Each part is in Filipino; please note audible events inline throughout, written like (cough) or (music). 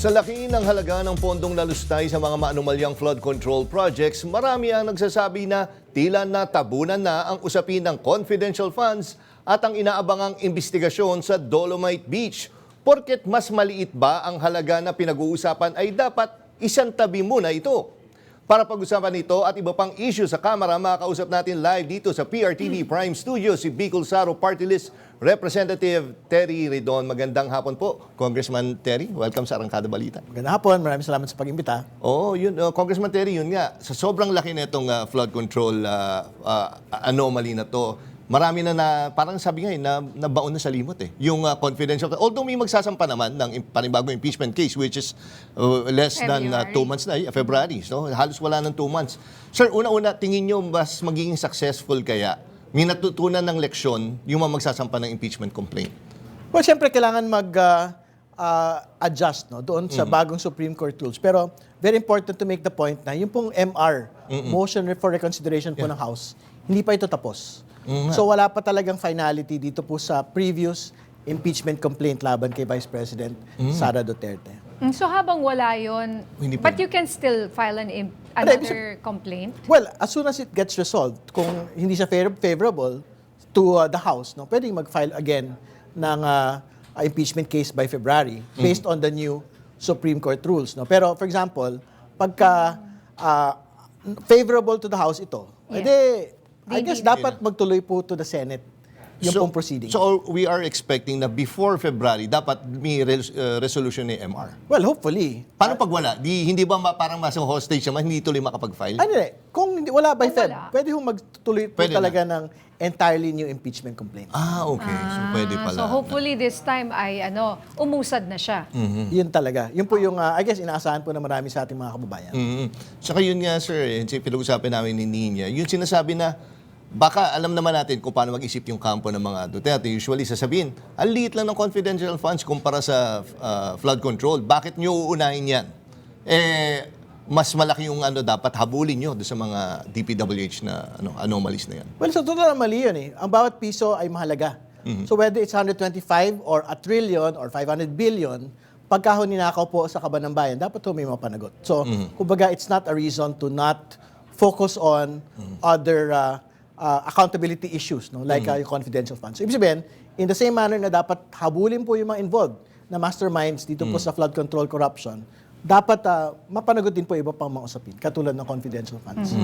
Sa laki ng halaga ng pondong lalustay sa mga maanumalyang flood control projects, marami ang nagsasabi na tila natabunan na ang usapin ng confidential funds at ang inaabangang investigasyon sa Dolomite Beach. Porket mas maliit ba ang halaga na pinag-uusapan ay dapat isang tabi muna ito. Para pag-usapan ito at iba pang issue sa Kamara, makakausap natin live dito sa PRTV Prime Studio si Bicol Saro Party List Representative Terry Redon. Magandang hapon po, Congressman Terry. Welcome sa Arangkada Balita. Magandang hapon, maraming salamat sa pag-imbita. Oo, yun, uh, Congressman Terry, yun nga. Sa sobrang laki na itong uh, flood control uh, uh, anomaly na to, marami na, na parang sabi nga eh, na, nabaon na sa limot eh. Yung uh, confidential, although may magsasampa naman ng panibagong impeachment case which is uh, less than uh, February. two months na, eh, February. So, halos wala ng two months. Sir, una-una, tingin nyo mas magiging successful kaya? May natutunan ng leksyon yung mga magsasampa ng impeachment complaint. Well, siyempre kailangan mag-adjust no, doon sa bagong Supreme Court rules. Pero very important to make the point na yung pong MR, Motion for Reconsideration po ng House, hindi pa ito tapos. So wala pa talagang finality dito po sa previous impeachment complaint laban kay Vice President Sara Duterte. Mm, So habang wala yon, but you can still file an Ano, another complaint? Well, as soon as it gets resolved, kung hindi siya favor- favorable to uh, the House, no, pwedeng mag-file again ng uh, impeachment case by February based on the new Supreme Court rules. No? Pero for example, pagka uh, favorable to the House ito, Yeah. edi, I guess dapat magtuloy po to the Senate yung pong proceeding. So, we are expecting na before February, dapat may res- uh, resolution ni MR. well, hopefully. Paano pag wala? Di, hindi ba ma- parang masang hostage naman, hindi tuloy makapag-file? Ano eh, kung hindi, wala by Kung Feb, wala. pwede hong magtuloy po Pwede na. talaga ng entirely new impeachment complaint. Ah, okay. So, pwede Ah, pala. So hopefully this time ay ano, umusad na siya. Yun talaga. Yun po yung, uh, I guess, inaasahan po na marami sa ating mga kababayan. mm Saka yun nga, sir, eh, yung pinag-usapan namin ni Nina, yung sinasabi na, baka alam naman natin kung paano mag-isip yung kampo ng mga Duterte. Usually, sasabihin, ang liit lang ng confidential funds kumpara sa uh, flood control. Bakit nyo uunahin yan? Eh, mas malaki yung ano dapat habulin nyo sa mga DPWH na ano, anomalies na yan. Well, sa totoo lang mali yun eh. Ang bawat piso ay mahalaga. So whether it's 125 or a trillion or 500 billion, pagka ho ninakaw po sa kaban ng bayan, dapat ho may mapanagot. So, kumbaga, it's not a reason to not focus on other uh, uh, accountability issues, no? like uh, yung confidential funds. So, ibig sabihin, in the same manner na dapat habulin po yung mga involved na masterminds dito po sa flood control corruption, dapat uh, mapanagot din po iba pang mga usapin, katulad ng confidential funds.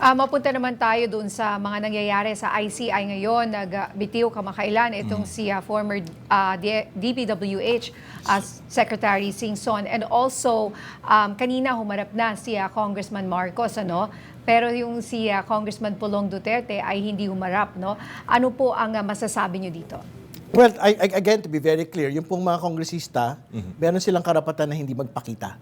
Ah, mapunta naman tayo doon sa mga nangyayari sa ICI ngayon. Nagbitiw kamakailan itong si ah, former ah, D- DPWH as Secretary Singson and also um, kanina humarap na si ah, Congressman Marcos ano pero yung si ah, Congressman Pulong Duterte ay hindi humarap no ano po ang ah, masasabi niyo dito Well, I, I- again, to be very clear, yung pong mga kongresista, meron silang karapatan na hindi magpakita.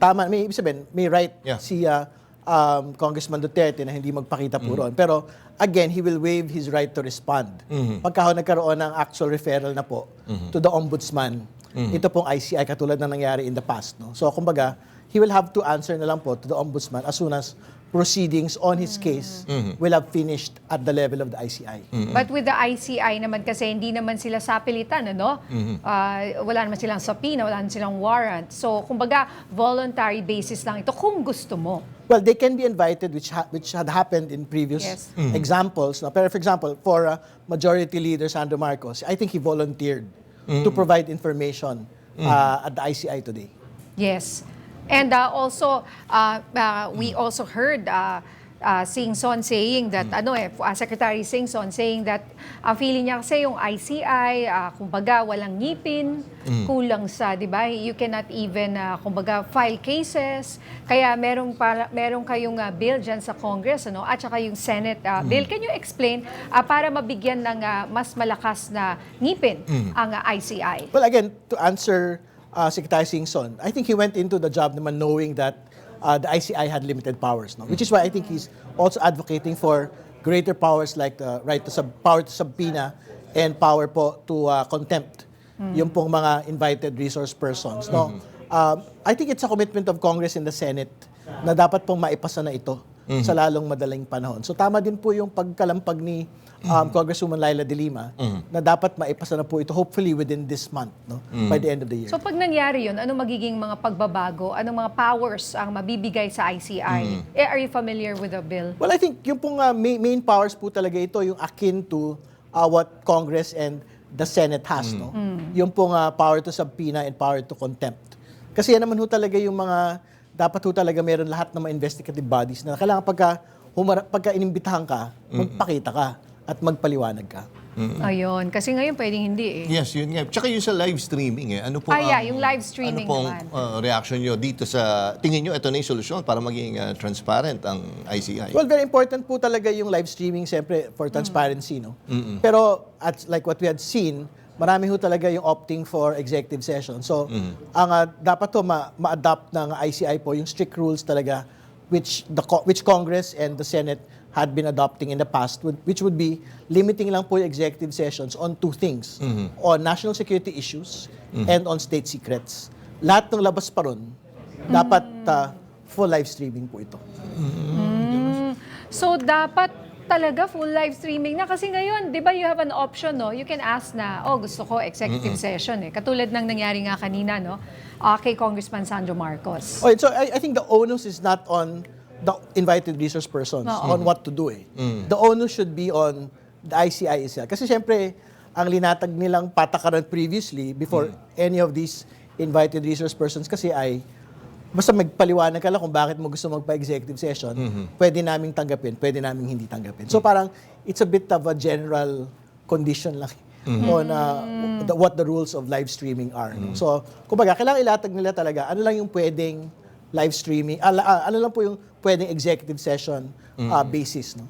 Tama, may ibig sabihin, may right Yeah. si uh, um, Congressman Duterte na hindi magpakita po ron. Pero again, he will waive his right to respond. Pagka ho nagkaroon ng actual referral na po to the ombudsman, ito pong ICI katulad na nangyari in the past. No? So, kumbaga, he will have to answer na lang po to the ombudsman as soon as proceedings on his case will have finished at the level of the ICI. But with the ICI naman kasi hindi naman sila sapilitan, ano? Ah, wala naman silang sapina, wala naman silang warrant. So, kumbaga, voluntary basis lang ito kung gusto mo. Well, they can be invited, which ha- which had happened in previous Yes. examples. No? Pero for example, for uh, Majority Leader Sandro Marcos, I think he volunteered to provide information uh, at the ICI today. Yes. And uh, also, uh, uh, we also heard uh, uh, Singson saying that, ano eh, uh, Secretary Singson saying that ang feeling niya kasi yung ICI, uh, kumbaga walang ngipin, kulang sa, di ba? You cannot even, uh, kumbaga, file cases. Kaya merong, para, merong kayong uh, bill dyan sa Congress, ano? At saka yung Senate uh, bill. Can you explain uh, para mabigyan ng uh, mas malakas na ngipin ang uh, ICI? Well, again, to answer uh, Secretary Singson, I think he went into the job naman knowing that uh, the ICI had limited powers, no? which is why I think he's also advocating for greater powers like the right to sub, power to subpoena and power po to uh, contempt yung pong mga invited resource persons. No? Um, I think it's a commitment of Congress and the Senate na dapat pong maipasa na ito sa lalong madaling panahon. So tama din po yung pagkalampag ni um, Congresswoman Laila De Lima na dapat maipasa na po ito hopefully within this month, no? by the end of the year. So pag nangyari yun, ano magiging mga pagbabago? Anong mga powers ang mabibigay sa ICI? Eh, are you familiar with the bill? Well, I think yung pong uh, main, main powers po talaga ito, yung akin to uh, what Congress and the Senate has, no? Yung pong uh, power to subpoena and power to contempt. Kasi yan naman ho talaga yung mga, dapat ho talaga meron lahat ng mga investigative bodies na kailangan pagka, humara, pagka inimbitahan ka, magpakita ka at magpaliwanag ka. Ayun. Kasi ngayon pwedeng hindi eh. Yes, yun nga. Tsaka yung sa live streaming eh. Ano po Ah, yeah, ang- yung live streaming ano pong, naman. uh, reaction nyo dito sa, tingin nyo ito na yung solusyon para maging uh, transparent ang ICI? Well, very important po talaga yung live streaming, siyempre, for transparency, no? Pero, at like what we had seen, marami ho talaga yung opting for executive session. So, ang ah, dapat to ma- ma-adopt ng ICI po yung strict rules talaga which the co- which Congress and the Senate had been adopting in the past, would- which would be limiting lang po yung executive sessions on two things, on national security issues and on state secrets. Lahat ng labas pa ron, dapat ah, full live streaming po ito. So dapat talaga full live streaming na kasi ngayon, 'di ba you have an option no? You can ask na, oh gusto ko executive session eh. Katulad ng nangyari nga kanina no, ah, kay Congressman Sandro Marcos. Okay, so I, I think the onus is not on the invited resource persons Oo. on what to do eh. The onus should be on the ICI itself. Kasi siyempre, ang linatag nilang patakaran previously before any of these invited resource persons kasi ay basta magpaliwanag ka lang kung bakit mo gusto magpa-executive session, pwede naming tanggapin, pwede naming hindi tanggapin. So parang it's a bit of a general condition lang on uh, the- what the rules of live streaming are. no? So, kumbaga, kailangan ilatag nila talaga ano lang yung pwedeng live streaming, ala- ah, ano lang po yung pwedeng executive session uh, basis. No?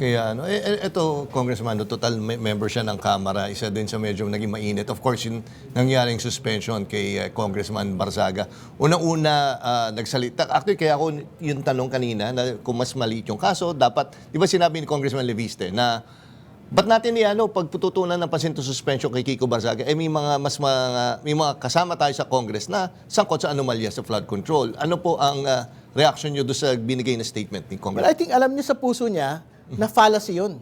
Kaya ano, eh, eh, ito, Congressman, no, total me- member siya ng Kamara, isa din sa medyo naging mainit. Of course, yung nangyaring suspension kay eh, Congressman Barzaga. Unang-una, ah, nagsalita. Actually, kaya ako yung tanong kanina, na kung mas maliit yung kaso, dapat, di ba sinabi ni Congressman Leviste na Ba't natin ni ano, pagpututunan ng pasinto suspension kay Kiko Barzaga, eh may mga mas mga may mga kasama tayo sa Congress na sangkot sa anomalya sa flood control. Ano po ang ah, reaction niyo doon sa binigay na statement ni Congress? I think alam niya sa puso niya na fallacy yun.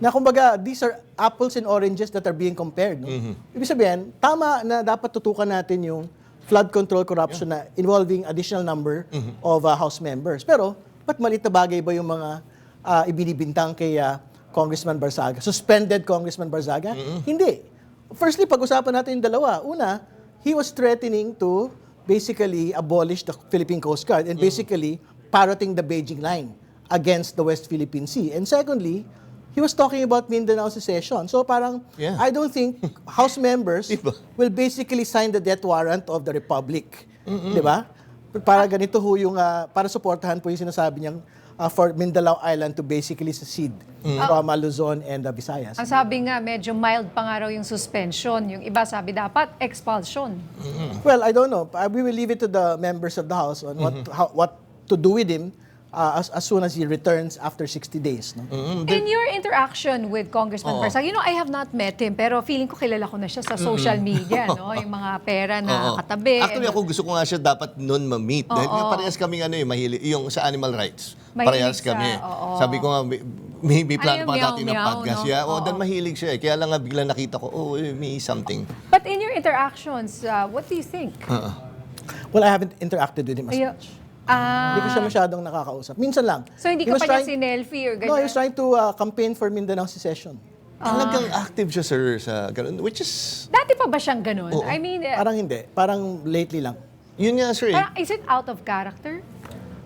na kumbaga, these are apples and oranges that are being compared. No? Ibig sabihin, tama na dapat tutukan natin yung flood control corruption na involving additional number of uh, House members. Pero, ba't maliit na bagay ba yung mga uh, ibinibintang kay uh, Congressman Barzaga? Suspended Congressman Barzaga? Hindi. Firstly, pag-usapan natin yung dalawa. Una, he was threatening to basically abolish the Philippine Coast Guard and basically parroting the Beijing line against the West Philippine Sea. And secondly, he was talking about Mindanao secession. So parang, Yeah. I don't think House members (laughs) Diba? will basically sign the death warrant of the Republic. Di ba? Para ganito ho yung, ah, para suportahan po yung sinasabi niyang ah, for Mindanao Island to basically secede from ah, Luzon and the Visayas. Ang sabi nga, medyo mild pa nga raw yung suspension. Yung iba sabi dapat expulsion. Well, I don't know. Uh, We will leave it to the members of the House on what how, what to do with him uh, as, as soon as he returns after 60 days. No? In your interaction with Congressman Barsaga, you know, I have not met him, pero feeling ko kilala ko na siya sa social media, no? (laughs) Yung mga pera na Oo. katabi. Actually, ako gusto ko nga siya dapat noon ma-meet. Dahil nga parehas kami ano eh, mahili, yung sa animal rights. Mahilig parehas sa- kami. oo. Sabi ko nga, may, may, plan Ay, pa natin ng podcast. no? Yeah, oh, Oo. dahil mahilig siya eh. Kaya lang nga bigla nakita ko, oh, eh, may something. But in your interactions, uh, what do you think? Well, I haven't interacted with him as much. Ah, Hindi ko siya masyadong nakakausap. Minsan lang. so hindi He ka was pa niya trying- sinelfie or No, he was trying to uh, campaign for Mindanao secession. Talagang active siya, sir, sa ganun. Which is, Dati pa ba siyang ganun? Oo. I mean, uh, Parang hindi. Parang lately lang. yun nga, sir. Eh. parang, is it out of character?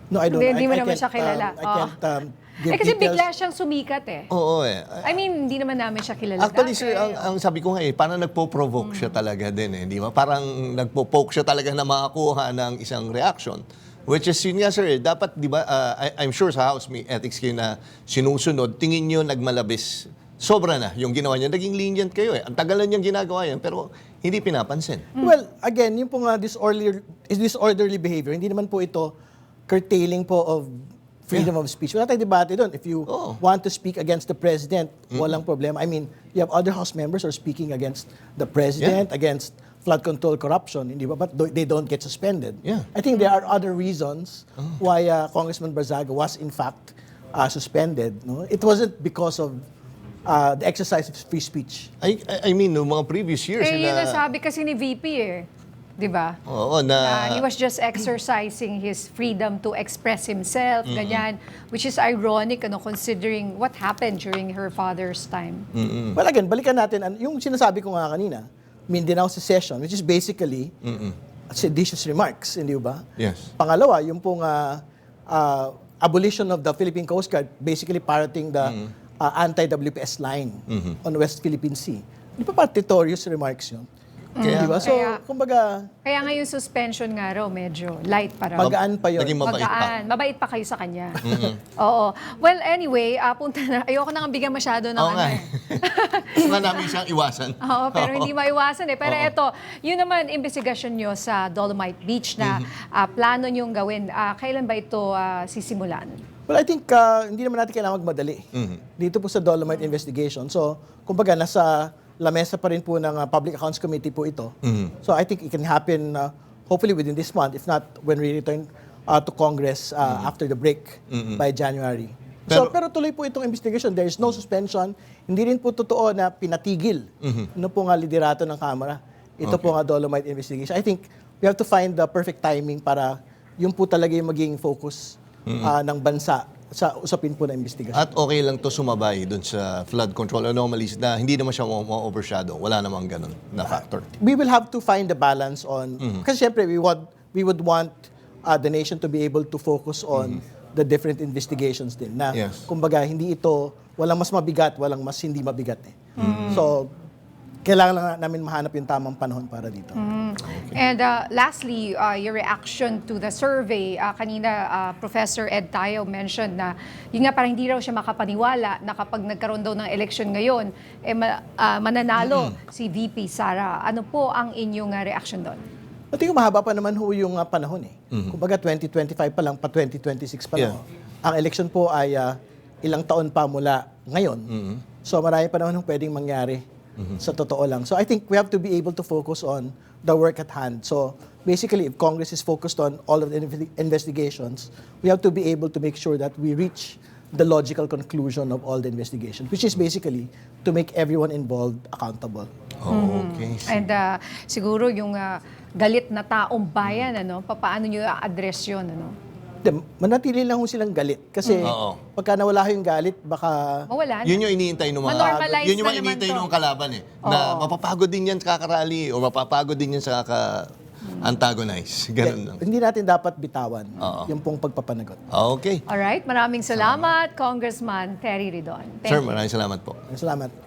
No, I don't Hindi, know. hindi mo I, I naman can't, siya kilala. um, I Oo. can't um, give Eh kasi details. bigla siyang sumikat eh. Oo eh. I mean, hindi naman namin siya kilala Actually, dati. sir, ang, ang sabi ko nga eh, parang nagpo-provoke siya talaga din eh, di ba? Parang nagpo-poke siya talaga na makakuha ng isang reaction. Which is, yun nga sir, eh, dapat, di ba, uh, I, I'm sure sa House may ethics kayo na sinusunod, tingin nyo nagmalabis. Sobra na yung ginawa niya. Naging lenient kayo eh. Ang tagal na niyang ginagawa yan, pero hindi pinapansin. Well, again, yung po nga disorderly, is disorderly behavior, hindi naman po ito curtailing po of freedom of speech. Wala tayong debate doon. If you Oo. want to speak against the president, walang problema. I mean, you have other House members who are speaking against the president, against flood control corruption, hindi ba? But do- they don't get suspended. Yeah. I think there are other reasons why uh, Congressman Barzaga was in fact uh, suspended. No, it wasn't because of uh, the exercise of free speech. I, I, I mean, no mga previous years Eh, yun na... nasabi kasi ni VP eh. Di ba? Oo, na... Uh, he was just exercising his freedom to express himself, ganyan. Which is ironic, ano, considering what happened during her father's time. Well, again, balikan natin, an- yung sinasabi ko nga kanina, Mindanao secession, which is basically seditious remarks, hindi ba? Yes. Pangalawa, yung pong ah, ah, abolition of the Philippine Coast Guard, basically parroting the ah, anti-WPS line on West Philippine Sea. Di ba partitorious remarks yun? Kaya- Di ba? So, Kaya- kumbaga, Kaya nga yung suspension nga raw, medyo light para. magaan pa yun. Naging mabait pa. Magaan. Mabait pa kayo sa kanya. Oo. Well, anyway, uh, punta na. Ayoko nang bigyan masyado ng Oo ano nga. eh. Nga namin siyang iwasan. Oo, pero hindi maiwasan eh. Pero Oo. eto, yun naman, investigasyon nyo sa Dolomite Beach na ah, plano nyong gawin. Ah, kailan ba ito ah, sisimulan? Well, I think uh, hindi naman natin kailangan magmadali. Dito po sa Dolomite investigation. So, kumbaga, nasa lamesa pa rin po ng uh, Public Accounts Committee po ito. So, I think it can happen uh, hopefully within this month, if not when we return uh, to Congress uh, after the break by January. so, pero tuloy po itong investigation. There is no suspension. Hindi rin po totoo na pinatigil ano po nga liderato ng Kamara. Ito po nga Dolomite investigation. I think we have to find the perfect timing para yung po talaga yung maging focus ah, ng bansa sa usapin po na investigasyon. At okay lang to sumabay dun sa flood control anomalies na hindi naman siya ma-overshadow. Wala namang ganun na factor. we will have to find the balance on kasi syempre we want we would want uh, the nation to be able to focus on the different investigations din na Yes. kumbaga hindi ito walang mas mabigat walang mas hindi mabigat eh. So kailangan lang namin mahanap yung tamang panahon para dito. And uh, lastly, uh, your reaction to the survey. Uh, kanina, uh, Professor Ed Tayo mentioned na yun nga parang hindi raw siya makapaniwala na kapag nagkaroon daw ng election ngayon, eh, ma- uh, mananalo si VP Sara. Ano po ang inyong uh, reaction doon? Pati ko mahaba pa naman ho yung uh, panahon eh. Kumbaga 2025 pa lang, pa 2026 pa lang. Yeah. Ang election po ay uh, ilang taon pa mula ngayon. So marami pa naman pwedeng mangyari sa totoo lang. So I think we have to be able to focus on the work at hand. So basically, if Congress is focused on all of the inve- investigations, we have to be able to make sure that we reach the logical conclusion of all the investigations, which is basically to make everyone involved accountable. Oh, okay. And uh, siguro yung uh, galit na taong bayan, ano, paano nyo address yun? Ano? Hindi, manatili lang ho silang galit. Kasi Oo. pagka nawala ho yung galit, baka... Mawala na. Yun yung iniintay ng mga... Ma-normalize Yun yung na mga naman iniintay to. ng kalaban eh. Na mapapagod din yan sa kakarali o mapapagod din yan sa kaka-antagonize. Ganun lang. Hindi natin dapat bitawan Oo. yung pong pagpapanagot. Okay. Alright, maraming salamat, Congressman Terry Ridon. Thank Sir, maraming salamat po. Salamat.